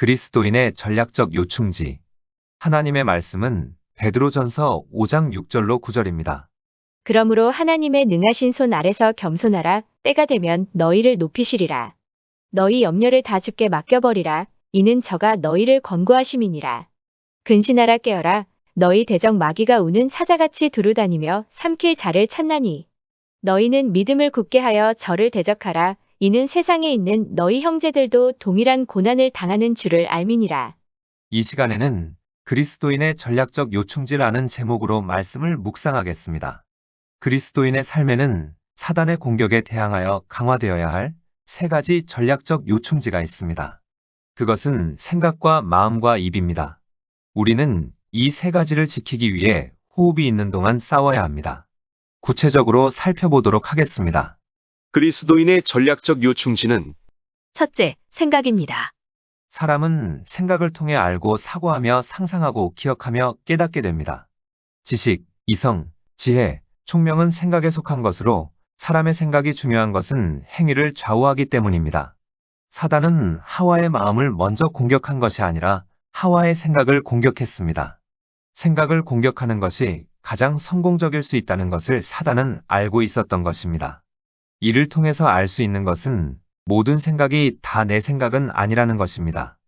그리스도인의 전략적 요충지. 하나님의 말씀은 베드로전서 5장 6절로 9절입니다. 그러므로 하나님의 능하신 손 아래서 겸손하라. 때가 되면 너희를 높이시리라. 너희 염려를 다 주께 맡겨버리라. 이는 저가 너희를 권고하심이니라. 근신하라 깨어라. 너희 대적 마귀가 우는 사자같이 두루다니며 삼킬 자를 찾나니. 너희는 믿음을 굳게 하여 저를 대적하라. 이는 세상에 있는 너희 형제들도 동일한 고난을 당하는 줄을 알미니라. 이 시간에는 그리스도인의 전략적 요충지라는 제목으로 말씀을 묵상하겠습니다. 그리스도인의 삶에는 사단의 공격에 대항하여 강화되어야 할 세 가지 전략적 요충지가 있습니다. 그것은 생각과 마음과 입입니다. 우리는 이 세 가지를 지키기 위해 호흡이 있는 동안 싸워야 합니다. 구체적으로 살펴보도록 하겠습니다. 그리스도인의 전략적 요충지는 첫째, 생각입니다. 사람은 생각을 통해 알고 사고하며 상상하고 기억하며 깨닫게 됩니다. 지식, 이성, 지혜, 총명은 생각에 속한 것으로 사람의 생각이 중요한 것은 행위를 좌우하기 때문입니다. 사단은 하와의 마음을 먼저 공격한 것이 아니라 하와의 생각을 공격했습니다. 생각을 공격하는 것이 가장 성공적일 수 있다는 것을 사단은 알고 있었던 것입니다. 이를 통해서 알 수 있는 것은 모든 생각이 다 내 생각은 아니라는 것입니다.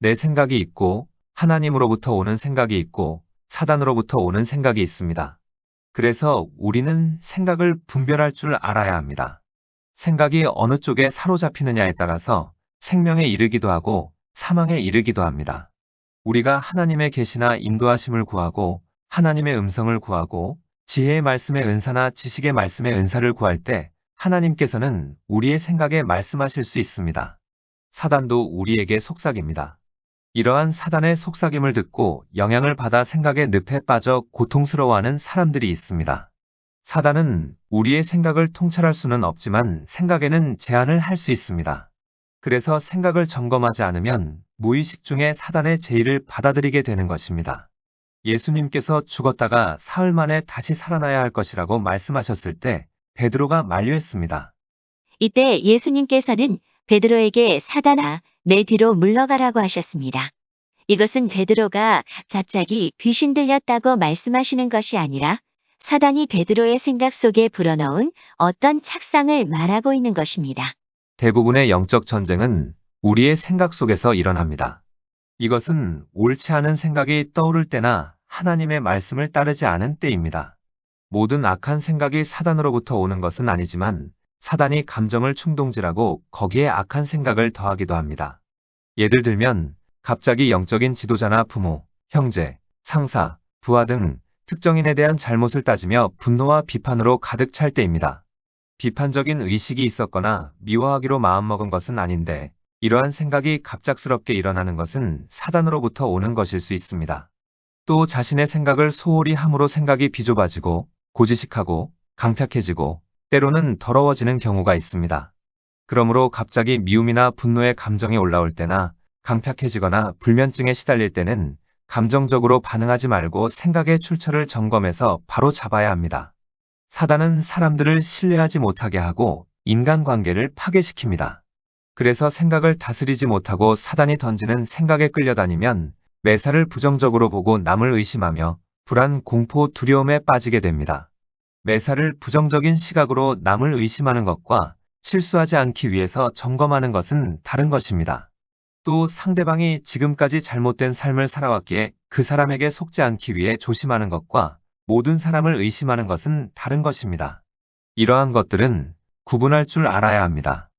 내 생각이 있고 하나님으로부터 오는 생각이 있고 사단으로부터 오는 생각이 있습니다. 그래서 우리는 생각을 분별할 줄 알아야 합니다. 생각이 어느 쪽에 사로잡히느냐에 따라서 생명에 이르기도 하고 사망에 이르기도 합니다. 우리가 하나님의 계시나 인도하심을 구하고 하나님의 음성을 구하고 지혜의 말씀의 은사나 지식의 말씀의 은사를 구할 때 하나님께서는 우리의 생각에 말씀하실 수 있습니다. 사단도 우리에게 속삭입니다. 이러한 사단의 속삭임을 듣고 영향을 받아 생각의 늪에 빠져 고통스러워하는 사람들이 있습니다. 사단은 우리의 생각을 통찰할 수는 없지만 생각에는 제한을 할 수 있습니다. 그래서 생각을 점검하지 않으면 무의식 중에 사단의 제의를 받아들이게 되는 것입니다. 예수님께서 죽었다가 사흘 만에 다시 살아나야 할 것이라고 말씀하셨을 때 베드로가 만류했습니다. 이때 예수님께서는 베드로에게 사단아, 내 뒤로 물러가라고 하셨습니다. 이것은 베드로가 갑자기 귀신 들렸다고 말씀하시는 것이 아니라 사단이 베드로의 생각 속에 불어넣은 어떤 착상을 말하고 있는 것입니다. 대부분의 영적 전쟁은 우리의 생각 속에서 일어납니다. 이것은 옳지 않은 생각이 떠오를 때나 하나님의 말씀을 따르지 않은 때입니다. 모든 악한 생각이 사단으로부터 오는 것은 아니지만 사단이 감정을 충동질하고 거기에 악한 생각을 더하기도 합니다. 예를 들면 갑자기 영적인 지도자나 부모, 형제, 상사, 부하 등 특정인에 대한 잘못을 따지며 분노와 비판으로 가득 찰 때입니다. 비판적인 의식이 있었거나 미워하기로 마음먹은 것은 아닌데 이러한 생각이 갑작스럽게 일어나는 것은 사단으로부터 오는 것일 수 있습니다. 또 자신의 생각을 소홀히 함으로 생각이 비좁아지고 고지식하고 강팍해지고 때로는 더러워지는 경우가 있습니다. 그러므로 갑자기 미움이나 분노의 감정이 올라올 때나 강팍해지거나 불면증에 시달릴 때는 감정적으로 반응하지 말고 생각의 출처를 점검해서 바로 잡아야 합니다. 사단은 사람들을 신뢰하지 못하게 하고 인간관계를 파괴시킵니다. 그래서 생각을 다스리지 못하고 사단이 던지는 생각에 끌려다니면 매사를 부정적으로 보고 남을 의심하며 불안, 공포, 두려움에 빠지게 됩니다. 매사를 부정적인 시각으로 남을 의심하는 것과 실수하지 않기 위해서 점검하는 것은 다른 것입니다. 또 상대방이 지금까지 잘못된 삶을 살아왔기에 그 사람에게 속지 않기 위해 조심하는 것과 모든 사람을 의심하는 것은 다른 것입니다. 이러한 것들은 구분할 줄 알아야 합니다.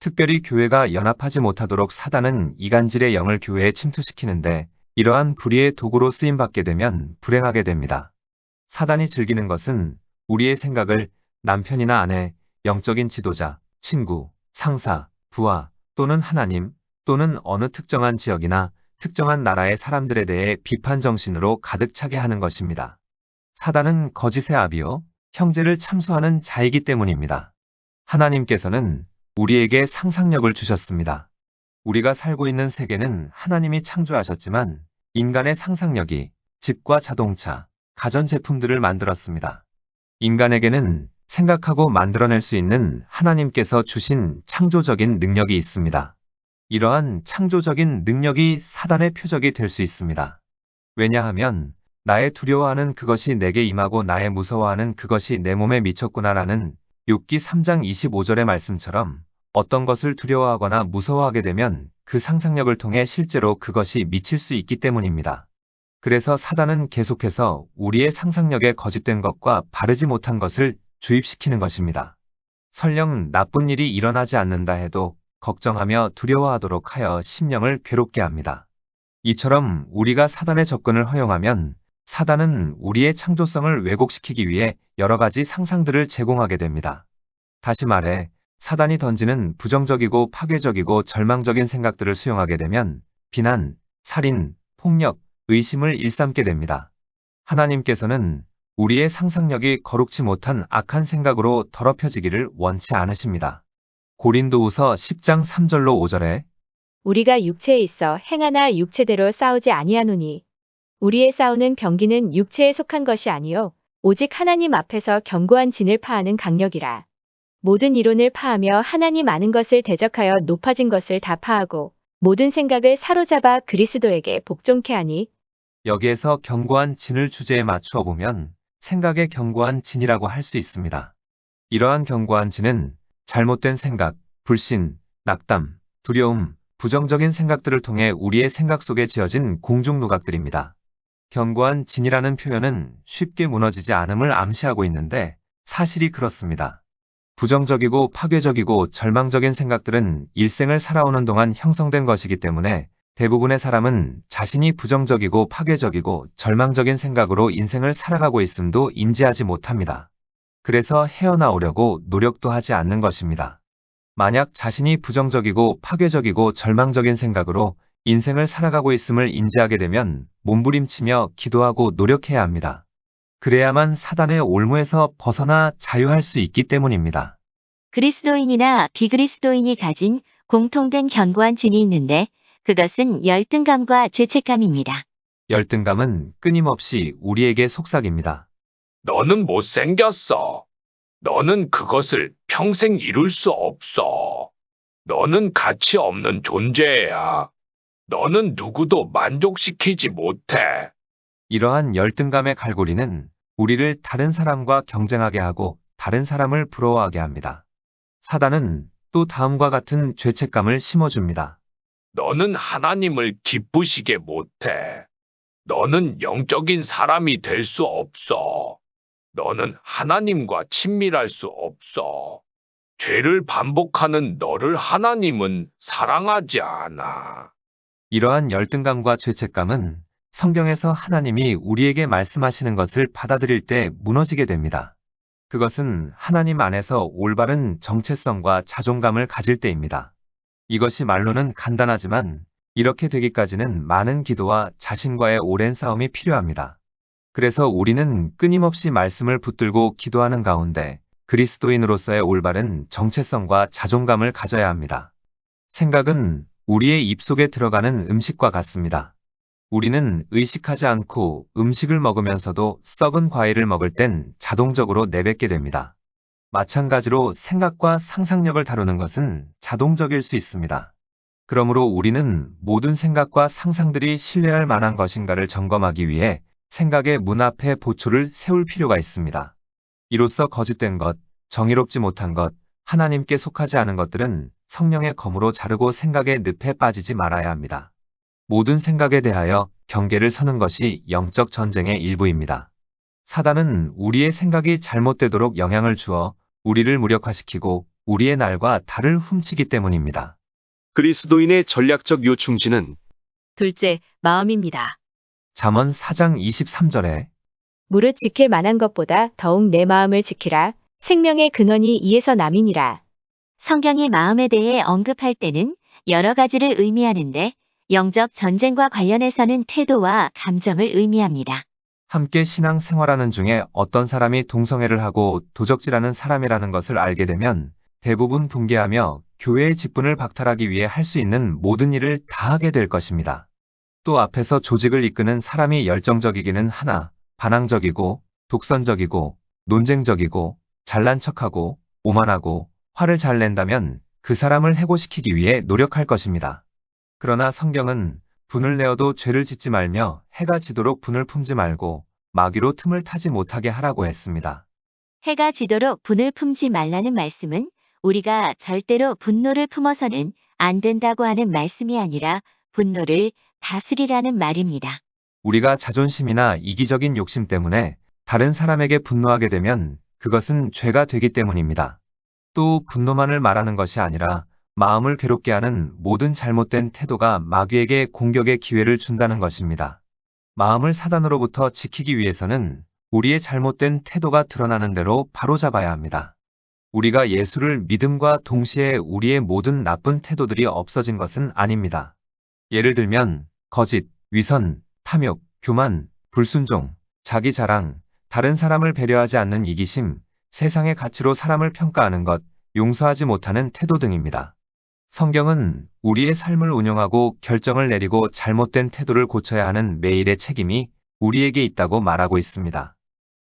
특별히 교회가 연합하지 못하도록 사단은 이간질의 영을 교회에 침투시키는데 이러한 불의의 도구로 쓰임받게 되면 불행하게 됩니다. 사단이 즐기는 것은 우리의 생각을 남편이나 아내, 영적인 지도자, 친구, 상사, 부하 또는 하나님 또는 어느 특정한 지역이나 특정한 나라의 사람들에 대해 비판 정신으로 가득 차게 하는 것입니다. 사단은 거짓의 아비요, 형제를 참수하는 자이기 때문입니다. 하나님께서는 우리에게 상상력을 주셨습니다. 우리가 살고 있는 세계는 하나님이 창조하셨지만 인간의 상상력이 집과 자동차, 가전제품들을 만들었습니다. 인간에게는 생각하고 만들어낼 수 있는 하나님께서 주신 창조적인 능력이 있습니다. 이러한 창조적인 능력이 사단의 표적이 될 수 있습니다. 왜냐하면 나의 두려워하는 그것이 내게 임하고 나의 무서워하는 그것이 내 몸에 미쳤구나라는 욥기 3장 25절의 말씀처럼 어떤 것을 두려워하거나 무서워하게 되면 그 상상력을 통해 실제로 그것이 미칠 수 있기 때문입니다. 그래서 사단은 계속해서 우리의 상상력에 거짓된 것과 바르지 못한 것을 주입시키는 것입니다. 설령 나쁜 일이 일어나지 않는다 해도 걱정하며 두려워하도록 하여 심령을 괴롭게 합니다. 이처럼 우리가 사단의 접근을 허용하면 사단은 우리의 창조성을 왜곡시키기 위해 여러 가지 상상들을 제공하게 됩니다. 다시 말해, 사단이 던지는 부정적이고 파괴적이고 절망적인 생각들을 수용하게 되면 비난, 살인, 폭력, 의심을 일삼게 됩니다. 하나님께서는 우리의 상상력이 거룩지 못한 악한 생각으로 더럽혀지기를 원치 않으십니다. 고린도후서 10장 3절로 5절에 우리가 육체에 있어 행하나 육체대로 싸우지 아니하노니 우리의 싸우는 병기는 육체에 속한 것이 아니요 오직 하나님 앞에서 견고한 진을 파하는 강력이라 모든 이론을 파하며 하나님 아는 것을 대적하여 높아진 것을 다 파하고 모든 생각을 사로잡아 그리스도에게 복종케 하니 여기에서 견고한 진을 주제에 맞추어 보면 생각의 견고한 진이라고 할 수 있습니다. 이러한 견고한 진은 잘못된 생각, 불신, 낙담, 두려움, 부정적인 생각들을 통해 우리의 생각 속에 지어진 공중 누각들입니다. 견고한 진이라는 표현은 쉽게 무너지지 않음을 암시하고 있는데 사실이 그렇습니다. 부정적이고 파괴적이고 절망적인 생각들은 일생을 살아오는 동안 형성된 것이기 때문에 대부분의 사람은 자신이 부정적이고 파괴적이고 절망적인 생각으로 인생을 살아가고 있음도 인지하지 못합니다. 그래서 헤어나오려고 노력도 하지 않는 것입니다. 만약 자신이 부정적이고 파괴적이고 절망적인 생각으로 인생을 살아가고 있음을 인지하게 되면 몸부림치며 기도하고 노력해야 합니다. 그래야만 사단의 올무에서 벗어나 자유할 수 있기 때문입니다. 그리스도인이나 비그리스도인이 가진 공통된 견고한 진이 있는데 그것은 열등감과 죄책감입니다. 열등감은 끊임없이 우리에게 속삭입니다. 너는 못생겼어. 너는 그것을 평생 이룰 수 없어. 너는 가치 없는 존재야. 너는 누구도 만족시키지 못해. 이러한 열등감의 갈고리는 우리를 다른 사람과 경쟁하게 하고 다른 사람을 부러워하게 합니다. 사단은 또 다음과 같은 죄책감을 심어줍니다. 너는 하나님을 기쁘시게 못해. 너는 영적인 사람이 될 수 없어. 너는 하나님과 친밀할 수 없어. 죄를 반복하는 너를 하나님은 사랑하지 않아. 이러한 열등감과 죄책감은 성경에서 하나님이 우리에게 말씀하시는 것을 받아들일 때 무너지게 됩니다. 그것은 하나님 안에서 올바른 정체성과 자존감을 가질 때입니다. 이것이 말로는 간단하지만 이렇게 되기까지는 많은 기도와 자신과의 오랜 싸움이 필요합니다. 그래서 우리는 끊임없이 말씀을 붙들고 기도하는 가운데 그리스도인으로서의 올바른 정체성과 자존감을 가져야 합니다. 생각은 우리의 입속에 들어가는 음식과 같습니다. 우리는 의식하지 않고 음식을 먹으면서도 썩은 과일을 먹을 땐 자동적으로 내뱉게 됩니다. 마찬가지로 생각과 상상력을 다루는 것은 자동적일 수 있습니다. 그러므로 우리는 모든 생각과 상상들이 신뢰할 만한 것인가를 점검하기 위해 생각의 문 앞에 보초를 세울 필요가 있습니다. 이로써 거짓된 것, 정의롭지 못한 것, 하나님께 속하지 않은 것들은 성령의 검으로 자르고 생각의 늪에 빠지지 말아야 합니다. 모든 생각에 대하여 경계를 서는 것이 영적 전쟁의 일부입니다. 사단은 우리의 생각이 잘못되도록 영향을 주어 우리를 무력화시키고 우리의 날과 달을 훔치기 때문입니다. 그리스도인의 전략적 요충지는 둘째, 마음입니다. 잠언 4장 23절에 무릇 지킬 만한 것보다 더욱 내 마음을 지키라. 생명의 근원이 이에서 남이니라. 성경이 마음에 대해 언급할 때는 여러 가지를 의미하는데 영적 전쟁과 관련해서는 태도와 감정을 의미합니다. 함께 신앙 생활하는 중에 어떤 사람이 동성애를 하고 도적질하는 사람이라는 것을 알게 되면 대부분 붕괴하며 교회의 직분을 박탈하기 위해 할 수 있는 모든 일을 다 하게 될 것입니다. 또 앞에서 조직을 이끄는 사람이 열정적이기는 하나 반항적이고 독선적이고 논쟁적이고 잘난 척하고 오만하고 화를 잘 낸다면 그 사람을 해고시키기 위해 노력할 것입니다. 그러나 성경은 분을 내어도 죄를 짓지 말며 해가 지도록 분을 품지 말고 마귀로 틈을 타지 못하게 하라고 했습니다. 해가 지도록 분을 품지 말라는 말씀은 우리가 절대로 분노를 품어서는 안 된다고 하는 말씀이 아니라 분노를 다스리라는 말입니다. 우리가 자존심이나 이기적인 욕심 때문에 다른 사람에게 분노하게 되면 그것은 죄가 되기 때문입니다. 또 분노만을 말하는 것이 아니라 마음을 괴롭게 하는 모든 잘못된 태도가 마귀에게 공격의 기회를 준다는 것입니다. 마음을 사단으로부터 지키기 위해서는 우리의 잘못된 태도가 드러나는 대로 바로잡아야 합니다. 우리가 예수를 믿음과 동시에 우리의 모든 나쁜 태도들이 없어진 것은 아닙니다. 예를 들면 거짓, 위선, 탐욕, 교만, 불순종, 자기 자랑, 다른 사람을 배려하지 않는 이기심, 세상의 가치로 사람을 평가하는 것, 용서하지 못하는 태도 등입니다. 성경은 우리의 삶을 운영하고 결정을 내리고 잘못된 태도를 고쳐야 하는 매일의 책임이 우리에게 있다고 말하고 있습니다.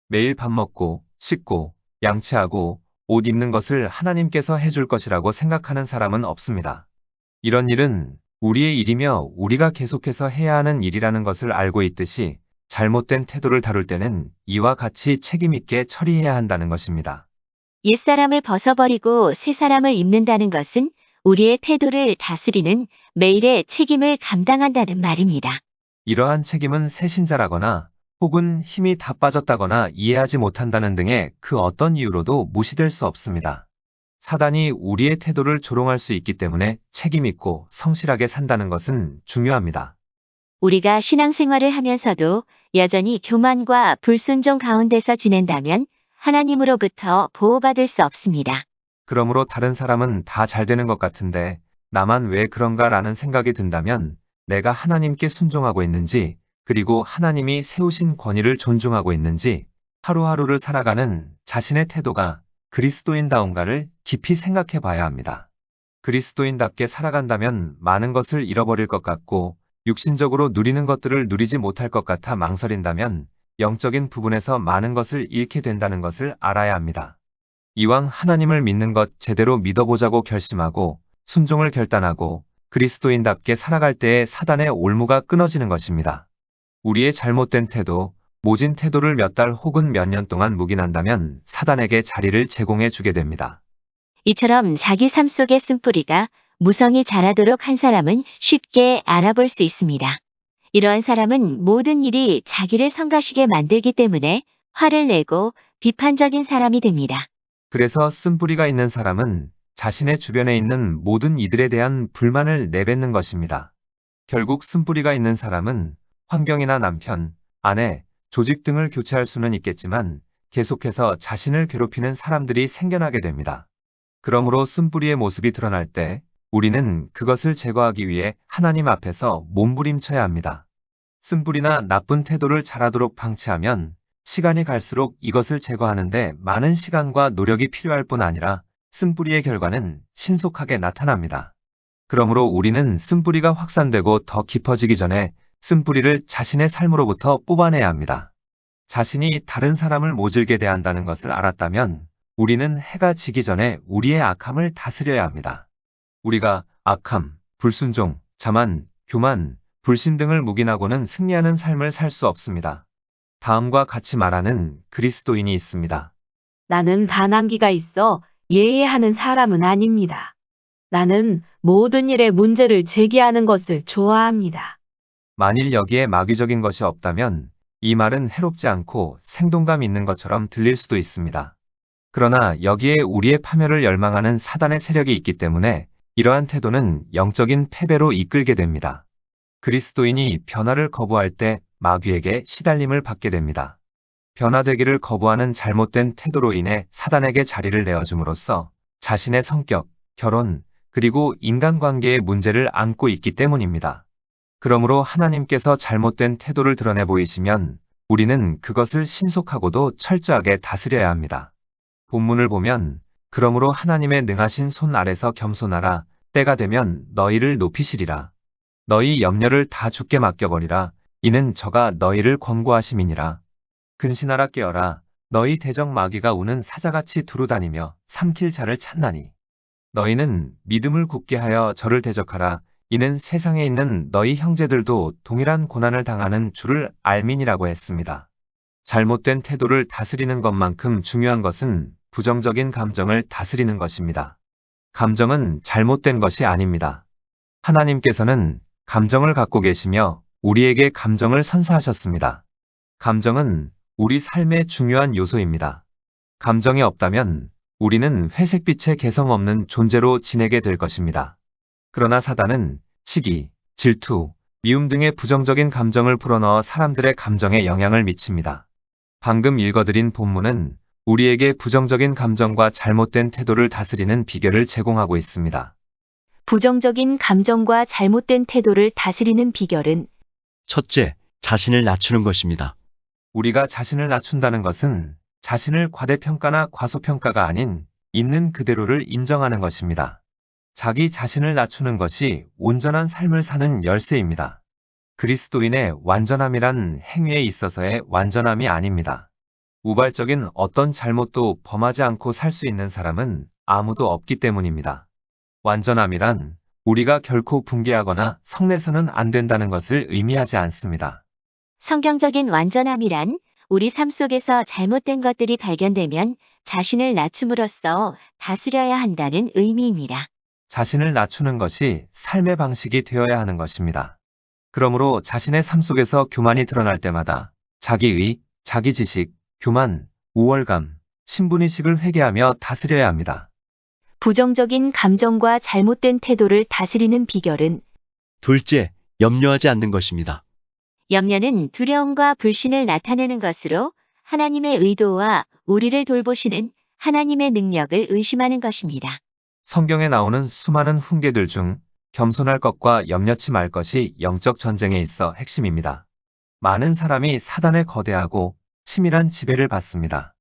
매일 밥 먹고, 씻고, 양치하고, 옷 입는 것을 하나님께서 해줄 것이라고 생각하는 사람은 없습니다. 이런 일은 우리의 일이며 우리가 계속해서 해야 하는 일이라는 것을 알고 있듯이 잘못된 태도를 다룰 때는 이와 같이 책임있게 처리해야 한다는 것입니다. 옛사람을 벗어버리고 새 사람을 입는다는 것은 우리의 태도를 다스리는 매일의 책임을 감당한다는 말입니다. 이러한 책임은 새신자라거나 혹은 힘이 다 빠졌다거나 이해하지 못한다는 등의 그 어떤 이유로도 무시될 수 없습니다. 사단이 우리의 태도를 조롱할 수 있기 때문에 책임있고 성실하게 산다는 것은 중요합니다. 우리가 신앙생활을 하면서도 여전히 교만과 불순종 가운데서 지낸다면 하나님으로부터 보호받을 수 없습니다. 그러므로 다른 사람은 다 잘 되는 것 같은데 나만 왜 그런가 라는 생각이 든다면 내가 하나님께 순종하고 있는지 그리고 하나님이 세우신 권위를 존중하고 있는지 하루하루를 살아가는 자신의 태도가 그리스도인다운가를 깊이 생각해 봐야 합니다. 그리스도인답게 살아간다면 많은 것을 잃어버릴 것 같고 육신적으로 누리는 것들을 누리지 못할 것 같아 망설인다면 영적인 부분에서 많은 것을 잃게 된다는 것을 알아야 합니다. 이왕 하나님을 믿는 것 제대로 믿어보자고 결심하고 순종을 결단하고 그리스도인답게 살아갈 때에 사단의 올무가 끊어지는 것입니다. 우리의 잘못된 태도, 모진 태도를 몇 달 혹은 몇 년 동안 묵인한다면 사단에게 자리를 제공해 주게 됩니다. 이처럼 자기 삶 속의 쓴뿌리가 무성히 자라도록 한 사람은 쉽게 알아볼 수 있습니다. 이러한 사람은 모든 일이 자기를 성가시게 만들기 때문에 화를 내고 비판적인 사람이 됩니다. 그래서 쓴뿌리가 있는 사람은 자신의 주변에 있는 모든 이들에 대한 불만을 내뱉는 것입니다. 결국 쓴뿌리가 있는 사람은 환경이나 남편, 아내, 조직 등을 교체할 수는 있겠지만 계속해서 자신을 괴롭히는 사람들이 생겨나게 됩니다. 그러므로 쓴뿌리의 모습이 드러날 때 우리는 그것을 제거하기 위해 하나님 앞에서 몸부림쳐야 합니다. 쓴뿌리나 나쁜 태도를 잘하도록 방치하면 시간이 갈수록 이것을 제거하는데 많은 시간과 노력이 필요할 뿐 아니라 쓴뿌리의 결과는 신속하게 나타납니다. 그러므로 우리는 쓴뿌리가 확산되고 더 깊어지기 전에 쓴뿌리를 자신의 삶으로부터 뽑아내야 합니다. 자신이 다른 사람을 모질게 대한다는 것을 알았다면 우리는 해가 지기 전에 우리의 악함을 다스려야 합니다. 우리가 악함, 불순종, 자만, 교만, 불신 등을 묵인하고는 승리하는 삶을 살 수 없습니다. 다음과 같이 말하는 그리스도인이 있습니다. 나는 반항기가 있어 예의하는 사람은 아닙니다. 나는 모든 일에 문제를 제기하는 것을 좋아합니다. 만일 여기에 마귀적인 것이 없다면 이 말은 해롭지 않고 생동감 있는 것처럼 들릴 수도 있습니다. 그러나 여기에 우리의 파멸을 열망하는 사단의 세력이 있기 때문에 이러한 태도는 영적인 패배로 이끌게 됩니다. 그리스도인이 변화를 거부할 때 마귀에게 시달림을 받게 됩니다. 변화되기를 거부하는 잘못된 태도로 인해 사단에게 자리를 내어줌으로써 자신의 성격, 결혼, 그리고 인간관계의 문제를 안고 있기 때문입니다. 그러므로 하나님께서 잘못된 태도를 드러내 보이시면 우리는 그것을 신속하고도 철저하게 다스려야 합니다. 본문을 보면 그러므로 하나님의 능하신 손 아래서 겸손하라 때가 되면 너희를 높이시리라. 너희 염려를 다 주께 맡겨버리라. 이는 저가 너희를 권고하심이니라. 근신하라 깨어라. 너희 대적 마귀가 우는 사자같이 두루 다니며 삼킬 자를 찾나니. 너희는 믿음을 굳게 하여 저를 대적하라. 이는 세상에 있는 너희 형제들도 동일한 고난을 당하는 줄을 알민이라고 했습니다. 잘못된 태도를 다스리는 것만큼 중요한 것은 부정적인 감정을 다스리는 것입니다. 감정은 잘못된 것이 아닙니다. 하나님께서는 감정을 갖고 계시며 우리에게 감정을 선사하셨습니다. 감정은 우리 삶의 중요한 요소입니다. 감정이 없다면 우리는 회색빛의 개성 없는 존재로 지내게 될 것입니다. 그러나 사단은 시기, 질투, 미움 등의 부정적인 감정을 불어넣어 사람들의 감정에 영향을 미칩니다. 방금 읽어드린 본문은 우리에게 부정적인 감정과 잘못된 태도를 다스리는 비결을 제공하고 있습니다. 부정적인 감정과 잘못된 태도를 다스리는 비결은 첫째, 자신을 낮추는 것입니다. 우리가 자신을 낮춘다는 것은 자신을 과대평가나 과소평가가 아닌 있는 그대로를 인정하는 것입니다. 자기 자신을 낮추는 것이 온전한 삶을 사는 열쇠입니다. 그리스도인의 완전함이란 행위에 있어서의 완전함이 아닙니다. 우발적인 어떤 잘못도 범하지 않고 살 수 있는 사람은 아무도 없기 때문입니다. 완전함이란 우리가 결코 붕괴하거나 성내서는 안 된다는 것을 의미하지 않습니다. 성경적인 완전함이란 우리 삶 속에서 잘못된 것들이 발견되면 자신을 낮춤으로써 다스려야 한다는 의미입니다. 자신을 낮추는 것이 삶의 방식이 되어야 하는 것입니다. 그러므로 자신의 삶 속에서 교만이 드러날 때마다 자기의, 자기 지식, 교만, 우월감, 신분의식을 회개하며 다스려야 합니다. 부정적인 감정과 잘못된 태도를 다스리는 비결은 둘째, 염려하지 않는 것입니다. 염려는 두려움과 불신을 나타내는 것으로 하나님의 의도와 우리를 돌보시는 하나님의 능력을 의심하는 것입니다. 성경에 나오는 수많은 훈계들 중 겸손할 것과 염려치 말 것이 영적 전쟁에 있어 핵심입니다. 많은 사람이 사단에 거대하고 치밀한 지배를 받습니다.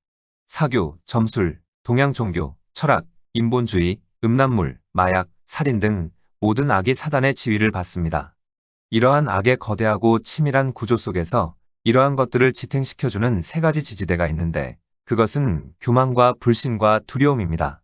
사교, 점술, 동양 종교, 철학, 인본주의, 음란물, 마약, 살인 등 모든 악이 사단의 지위를 받습니다. 이러한 악의 거대하고 치밀한 구조 속에서 이러한 것들을 지탱시켜주는 세 가지 지지대가 있는데 그것은 교만과 불신과 두려움입니다.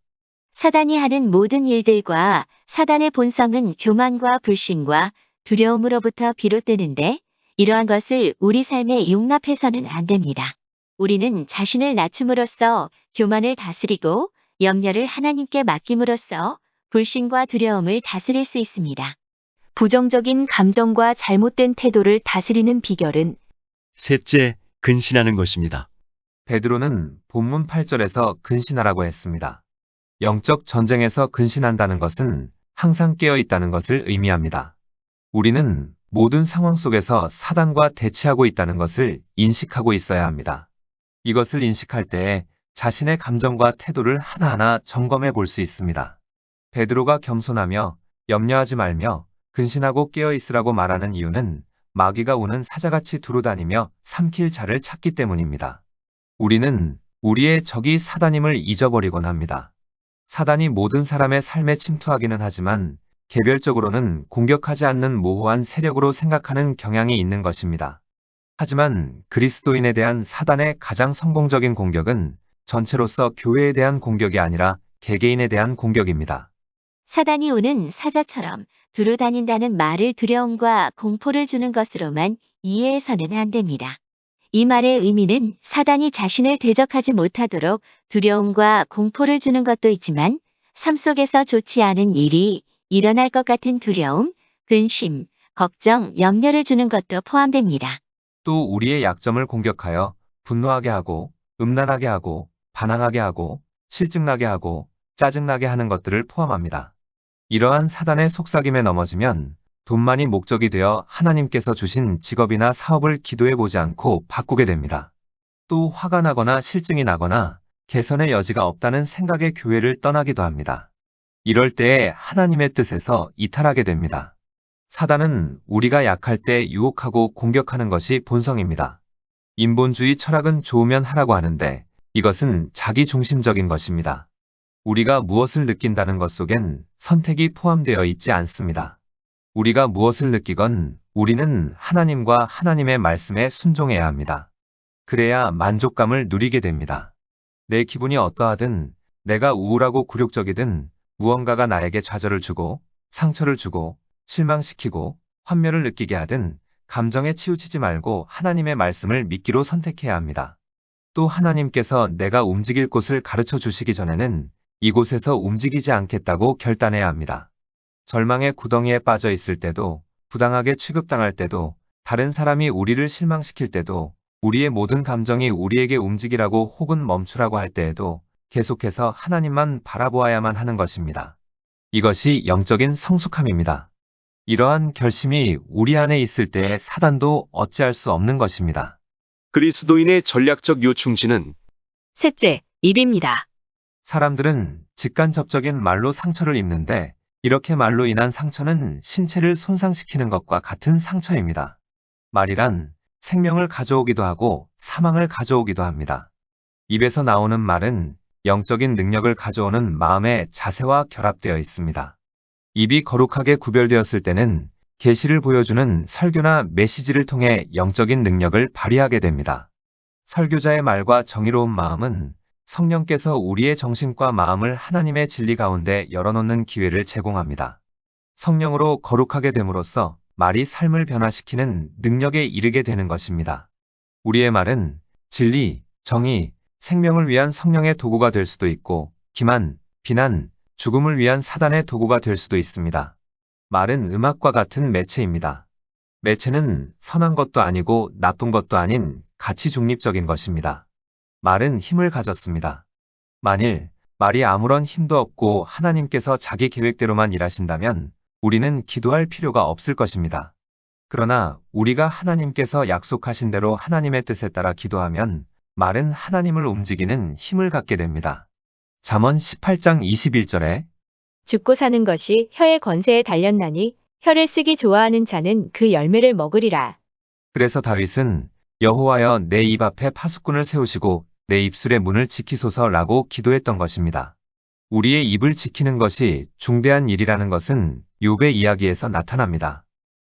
사단이 하는 모든 일들과 사단의 본성은 교만과 불신과 두려움으로부터 비롯되는데 이러한 것을 우리 삶에 용납해서는 안 됩니다. 우리는 자신을 낮춤으로써 교만을 다스리고 염려를 하나님께 맡김으로써 불신과 두려움을 다스릴 수 있습니다. 부정적인 감정과 잘못된 태도를 다스리는 비결은 셋째, 근신하는 것입니다. 베드로는 본문 8절에서 근신하라고 했습니다. 영적 전쟁에서 근신한다는 것은 항상 깨어 있다는 것을 의미합니다. 우리는 모든 상황 속에서 사단과 대치하고 있다는 것을 인식하고 있어야 합니다. 이것을 인식할 때에 자신의 감정과 태도를 하나하나 점검해 볼 수 있습니다. 베드로가 겸손하며 염려하지 말며 근신하고 깨어 있으라고 말하는 이유는 마귀가 우는 사자같이 두루다니며 삼킬 자를 찾기 때문입니다. 우리는 우리의 적이 사단임을 잊어버리곤 합니다. 사단이 모든 사람의 삶에 침투하기는 하지만 개별적으로는 공격하지 않는 모호한 세력으로 생각하는 경향이 있는 것입니다. 하지만 그리스도인에 대한 사단의 가장 성공적인 공격은 전체로서 교회에 대한 공격이 아니라 개개인에 대한 공격입니다. 사단이 오는 사자처럼 두루 다닌다는 말을 두려움과 공포를 주는 것으로만 이해해서는 안 됩니다. 이 말의 의미는 사단이 자신을 대적하지 못하도록 두려움과 공포를 주는 것도 있지만 삶 속에서 좋지 않은 일이 일어날 것 같은 두려움, 근심, 걱정, 염려를 주는 것도 포함됩니다. 또 우리의 약점을 공격하여 분노하게 하고 음란하게 하고 반항하게 하고 실증나게 하고 짜증나게 하는 것들을 포함합니다. 이러한 사단의 속삭임에 넘어지면 돈만이 목적이 되어 하나님께서 주신 직업이나 사업을 기도해 보지 않고 바꾸게 됩니다. 또 화가 나거나 실증이 나거나 개선의 여지가 없다는 생각에 교회를 떠나기도 합니다. 이럴 때에 하나님의 뜻에서 이탈하게 됩니다. 사단은 우리가 약할 때 유혹하고 공격하는 것이 본성입니다. 인본주의 철학은 좋으면 하라고 하는데 이것은 자기 중심적인 것입니다. 우리가 무엇을 느낀다는 것 속엔 선택이 포함되어 있지 않습니다. 우리가 무엇을 느끼건 우리는 하나님과 하나님의 말씀에 순종해야 합니다. 그래야 만족감을 누리게 됩니다. 내 기분이 어떠하든 내가 우울하고 굴욕적이든 무언가가 나에게 좌절을 주고 상처를 주고 실망시키고 환멸을 느끼게 하든 감정에 치우치지 말고 하나님의 말씀을 믿기로 선택해야 합니다. 또 하나님께서 내가 움직일 곳을 가르쳐 주시기 전에는 이곳에서 움직이지 않겠다고 결단해야 합니다. 절망의 구덩이에 빠져 있을 때도, 부당하게 취급당할 때도, 다른 사람이 우리를 실망시킬 때도, 우리의 모든 감정이 우리에게 움직이라고 혹은 멈추라고 할 때에도 계속해서 하나님만 바라보아야만 하는 것입니다. 이것이 영적인 성숙함입니다. 이러한 결심이 우리 안에 있을 때에 사단도 어찌할 수 없는 것입니다. 그리스도인의 전략적 요충지는 셋째, 입입니다. 사람들은 직간접적인 말로 상처를 입는데 이렇게 말로 인한 상처는 신체를 손상시키는 것과 같은 상처입니다. 말이란 생명을 가져오기도 하고 사망을 가져오기도 합니다. 입에서 나오는 말은 영적인 능력을 가져오는 마음의 자세와 결합되어 있습니다. 입이 거룩하게 구별되었을 때는 계시를 보여주는 설교나 메시지를 통해 영적인 능력을 발휘하게 됩니다. 설교자의 말과 정의로운 마음은 성령께서 우리의 정신과 마음을 하나님의 진리 가운데 열어놓는 기회를 제공합니다. 성령으로 거룩하게 됨으로써 말이 삶을 변화시키는 능력에 이르게 되는 것입니다. 우리의 말은 진리, 정의, 생명을 위한 성령의 도구가 될 수도 있고, 기만, 비난, 죽음을 위한 사단의 도구가 될 수도 있습니다. 말은 음악과 같은 매체입니다. 매체는 선한 것도 아니고 나쁜 것도 아닌 가치 중립적인 것입니다. 말은 힘을 가졌습니다. 만일 말이 아무런 힘도 없고 하나님께서 자기 계획대로만 일하신다면 우리는 기도할 필요가 없을 것입니다. 그러나 우리가 하나님께서 약속하신 대로 하나님의 뜻에 따라 기도하면 말은 하나님을 움직이는 힘을 갖게 됩니다. 잠언 18장 21절에 죽고 사는 것이 혀의 권세에 달렸나니 혀를 쓰기 좋아하는 자는 그 열매를 먹으리라. 그래서 다윗은 여호와여 내 입 앞에 파수꾼을 세우시고 내 입술의 문을 지키소서라고 기도했던 것입니다. 우리의 입을 지키는 것이 중대한 일이라는 것은 욥의 이야기에서 나타납니다.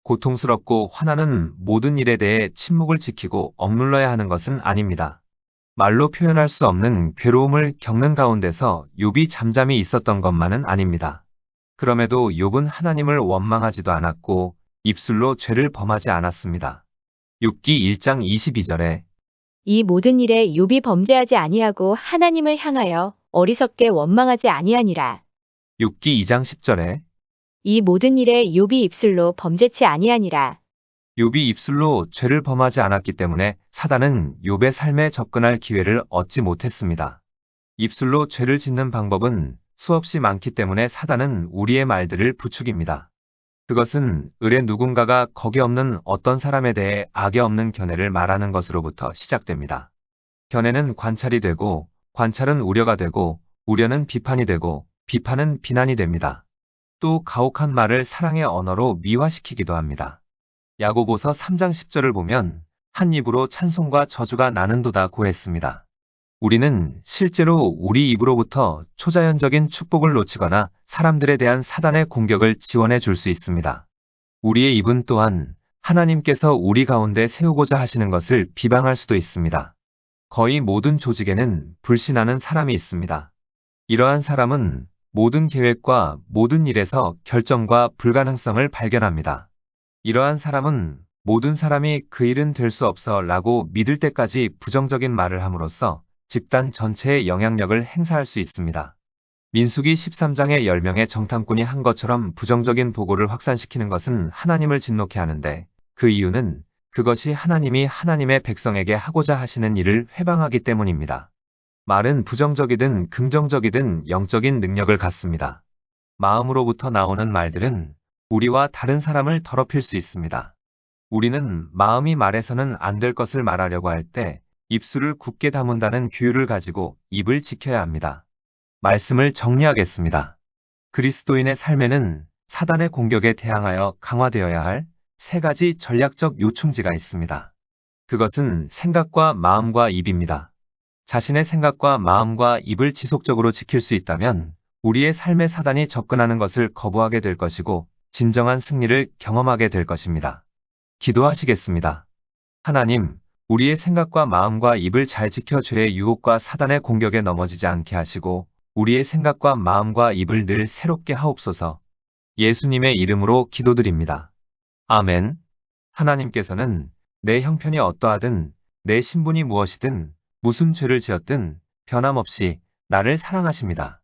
고통스럽고 화나는 모든 일에 대해 침묵을 지키고 억눌러야 하는 것은 아닙니다. 말로 표현할 수 없는 괴로움을 겪는 가운데서 욥이 잠잠히 있었던 것만은 아닙니다. 그럼에도 욥은 하나님을 원망하지도 않았고 입술로 죄를 범하지 않았습니다. 6기 1장 22절에 이 모든 일에 욥이 범죄하지 아니하고 하나님을 향하여 어리석게 원망하지 아니하니라. 6기 2장 10절에 이 모든 일에 욥이 입술로 범죄치 아니하니라. 욥이 입술로 죄를 범하지 않았기 때문에 사단은 욥의 삶에 접근할 기회를 얻지 못했습니다. 입술로 죄를 짓는 방법은 수없이 많기 때문에 사단은 우리의 말들을 부추깁니다. 그것은 을에 누군가가 거기 없는 어떤 사람에 대해 악에 없는 견해를 말하는 것으로부터 시작됩니다. 견해는 관찰이 되고 관찰은 우려가 되고 우려는 비판이 되고 비판은 비난이 됩니다. 또 가혹한 말을 사랑의 언어로 미화시키기도 합니다. 야고보서 3장 10절을 보면 한 입으로 찬송과 저주가 나는도다 고했습니다. 우리는 실제로 우리 입으로부터 초자연적인 축복을 놓치거나 사람들에 대한 사단의 공격을 지원해 줄 수 있습니다. 우리의 입은 또한 하나님께서 우리 가운데 세우고자 하시는 것을 비방할 수도 있습니다. 거의 모든 조직에는 불신하는 사람이 있습니다. 이러한 사람은 모든 계획과 모든 일에서 결정과 불가능성을 발견합니다. 이러한 사람은 모든 사람이 그 일은 될 수 없어 라고 믿을 때까지 부정적인 말을 함으로써 집단 전체의 영향력을 행사할 수 있습니다. 민수기 13장의 10명의 정탐꾼이 한 것처럼 부정적인 보고를 확산시키는 것은 하나님을 진노케 하는데 그 이유는 그것이 하나님이 하나님의 백성에게 하고자 하시는 일을 회방하기 때문입니다. 말은 부정적이든 긍정적이든 영적인 능력을 갖습니다. 마음으로부터 나오는 말들은 우리와 다른 사람을 더럽힐 수 있습니다. 우리는 마음이 말해서는 안 될 것을 말하려고 할 때 입술을 굳게 다문다는 규율을 가지고 입을 지켜야 합니다. 말씀을 정리하겠습니다. 그리스도인의 삶에는 사단의 공격에 대항하여 강화되어야 할 세 가지 전략적 요충지가 있습니다. 그것은 생각과 마음과 입입니다. 자신의 생각과 마음과 입을 지속적으로 지킬 수 있다면 우리의 삶의 사단이 접근하는 것을 거부하게 될 것이고 진정한 승리를 경험하게 될 것입니다. 기도하시겠습니다. 하나님, 우리의 생각과 마음과 입을 잘 지켜 죄의 유혹과 사단의 공격에 넘어지지 않게 하시고 우리의 생각과 마음과 입을 늘 새롭게 하옵소서. 예수님의 이름으로 기도드립니다. 아멘. 하나님께서는 내 형편이 어떠하든 내 신분이 무엇이든 무슨 죄를 지었든 변함없이 나를 사랑하십니다.